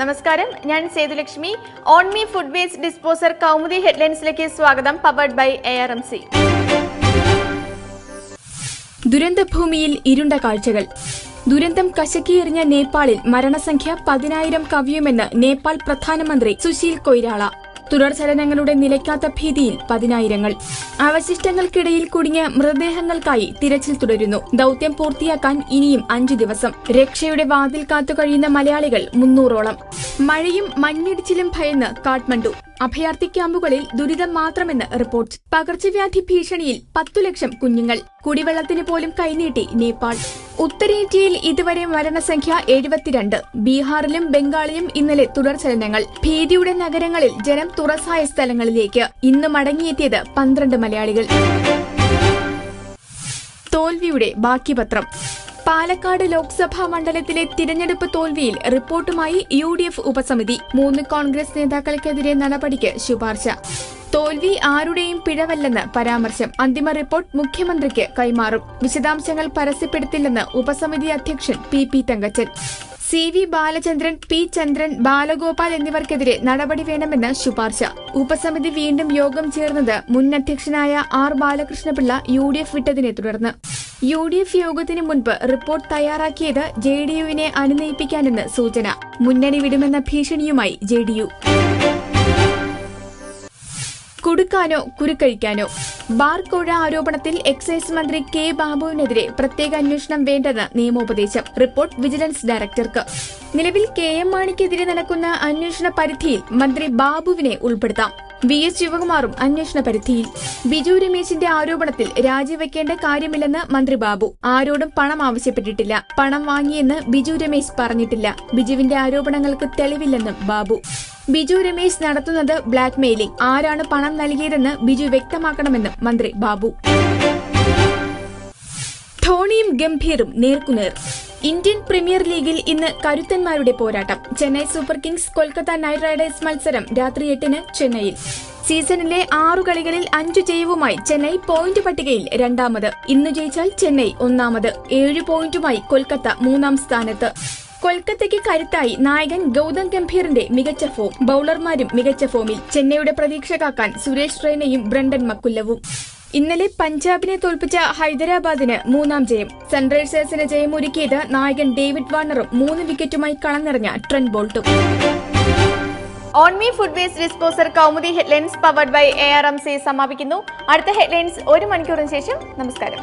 നമസ്കാരം. ഞാൻ Sethulakshmi. Me food waste disposer Kaumudi ഹെഡ്ലൈൻസിലേക്ക് സ്വാഗതം. Powered by A R M C ദുരന്തഭൂമിയിൽ ഇരുണ്ട കാഴ്ചകൾ. ദുരന്തം കശക്കിയെറിഞ്ഞ നേപ്പാളിൽ മരണസംഖ്യ പതിനായിരം കവിയുമെന്ന് നേപ്പാൾ പ്രധാനമന്ത്രി സുശീൽ കൊയ്രാള. തുടർചലനങ്ങളുടെ നിലയ്ക്കാത്ത ഭീതിയിൽ പതിനായിരങ്ങൾ. അവശിഷ്ടങ്ങൾക്കിടയിൽ കുടുങ്ങിയ മൃതദേഹങ്ങൾക്കായി തിരച്ചിൽ തുടരുന്നു. ദൌത്യം പൂർത്തിയാക്കാൻ ഇനിയും അഞ്ചു ദിവസം. രക്ഷയുടെ വാതിൽ കാത്തു കഴിയുന്ന മലയാളികൾ മുന്നൂറോളം. മഴയും മഞ്ഞിടിച്ചിലും ഭയന്ന് കാഠ്മണ്ഡു. അഭയാർത്ഥി ക്യാമ്പുകളിൽ ദുരിതം മാത്രമെന്ന് റിപ്പോർട്ട്. പകർച്ചവ്യാധി ഭീഷണിയിൽ പത്തു ലക്ഷം കുഞ്ഞുങ്ങൾ. കുടിവെള്ളത്തിന് പോലും കൈനീട്ടി നേപ്പാൾ. ഉത്തരേന്ത്യയിൽ ഇതുവരെ മരണസംഖ്യ എഴുപത്തിരണ്ട്. ബീഹാറിലും ബംഗാളിലും ഇന്നലെ തുടർചലനങ്ങൾ ഭീതിയുടെ നഗരങ്ങളിൽ ജനം തുറസായ സ്ഥലങ്ങളിലേക്ക്. ഇന്ന് മടങ്ങിയെത്തിയത് പന്ത്രണ്ട് മലയാളികൾ. തോൽവിയുടെ ബാക്കി പത്രം പാലക്കാട് ലോക്സഭാ മണ്ഡലത്തിലെ തിരഞ്ഞെടുപ്പ് തോൽവിയിൽ റിപ്പോർട്ടുമായി യു ഡി എഫ് ഉപസമിതി. മൂന്ന് കോൺഗ്രസ് നേതാക്കൾക്കെതിരെ നടപടിക്ക് ശുപാർശ. തോൽവി ആരുടെയും പിഴവല്ലെന്ന് പരാമർശം. അന്തിമ റിപ്പോർട്ട് മുഖ്യമന്ത്രിക്ക് കൈമാറും. വിശദാംശങ്ങൾ പരസ്യപ്പെടുത്തില്ലെന്ന് ഉപസമിതി അധ്യക്ഷൻ P P Thankachan. C V Balachandran P Chandran Balagopal എന്നിവർക്കെതിരെ നടപടി വേണമെന്ന് ശുപാർശ. ഉപസമിതി വീണ്ടും യോഗം ചേർന്നത് മുൻ അധ്യക്ഷനായ R Balakrishna Pillai U D F വിട്ടതിനെ തുടർന്ന്. യു ഡി എഫ് യോഗത്തിന് മുൻപ് റിപ്പോർട്ട് തയ്യാറാക്കിയത് ജെ ഡി യുവിനെ അനുനയിപ്പിക്കാനെന്ന് സൂചന. മുന്നണി വിടുമെന്ന ഭീഷണിയുമായി ജെ ഡി യു കുടുക്കാനോ കുരുക്കഴിക്കാനോ. ബാർ ആരോപണത്തിൽ എക്സൈസ് മന്ത്രി കെ ബാബുവിനെതിരെ പ്രത്യേക അന്വേഷണം വേണ്ടെന്ന് നിയമോപദേശം. റിപ്പോർട്ട് വിജിലൻസ് ഡയറക്ടർക്ക്. നിലവിൽ കെ എം മാണിക്കെതിരെ നടക്കുന്ന അന്വേഷണ പരിധിയിൽ മന്ത്രി ബാബുവിനെ ഉൾപ്പെടുത്താം. വി എസ് ശിവകുമാറും അന്വേഷണ പരിധിയിൽ. ബിജു രമേശിന്റെ ആരോപണത്തിൽ രാജിവെക്കേണ്ട കാര്യമില്ലെന്ന് മന്ത്രി ബാബു. ആരോടും പണം ആവശ്യപ്പെട്ടിട്ടില്ല. പണം വാങ്ങിയെന്ന് ബിജു രമേശ് പറഞ്ഞിട്ടില്ല. ബിജുവിന്റെ ആരോപണങ്ങൾക്ക് തെളിവില്ലെന്നും ബാബു. ബിജു രമേശ് നടത്തുന്നത് ബ്ലാക്ക് മെയിലിംഗ് ആരാണ് പണം നൽകിയതെന്ന് ബിജു വ്യക്തമാക്കണമെന്നും മന്ത്രി ബാബു. ധോണിയും ഗംഭീറും നേർക്കുനേർ. ഇന്ത്യൻ പ്രീമിയർ ലീഗിൽ ഇന്ന് കരുത്തന്മാരുടെ പോരാട്ടം. Chennai super kings Kolkata knight riders മത്സരം രാത്രി എട്ടിന് ചെന്നൈയിൽ. സീസണിലെ ആറു കളികളിൽ അഞ്ചു ജയവുമായി ചെന്നൈ പോയിന്റ് പട്ടികയിൽ രണ്ടാമത്. ഇന്ന് ജയിച്ചാൽ ചെന്നൈ ഒന്നാമത്. ഏഴ് പോയിന്റുമായി കൊൽക്കത്ത മൂന്നാം സ്ഥാനത്ത്. കൊൽക്കത്തയ്ക്ക് കരുത്തായി നായകൻ ഗൌതം ഗംഭീറിന്റെ മികച്ച ഫോം ബൌളർമാരും മികച്ച ഫോമിൽ ചെന്നൈയുടെ പ്രതീക്ഷ കാക്കാൻ സുരേഷ് റെയ്നയും ബ്രണ്ടൻ മക്കുല്ലവും. ഇന്നലെ പഞ്ചാബിനെ തോൽപ്പിച്ച ഹൈദരാബാദിന് മൂന്നാം ജയം. സൺറൈസേഴ്സിന് ജയമൊരുക്കിയത് നായകൻ ഡേവിഡ് വാർണറും മൂന്ന് വിക്കറ്റുമായി കളനിറഞ്ഞ ട്രെൻ ബോൾട്ടും. ഓൺമി food waste disposer Kaumudi headlines powered by A R M C സമാപിക്കുന്നു. അടുത്ത ഹെഡ്ലൈൻസ് ഒരു മണിക്കൂറിന് ശേഷം. നമസ്കാരം.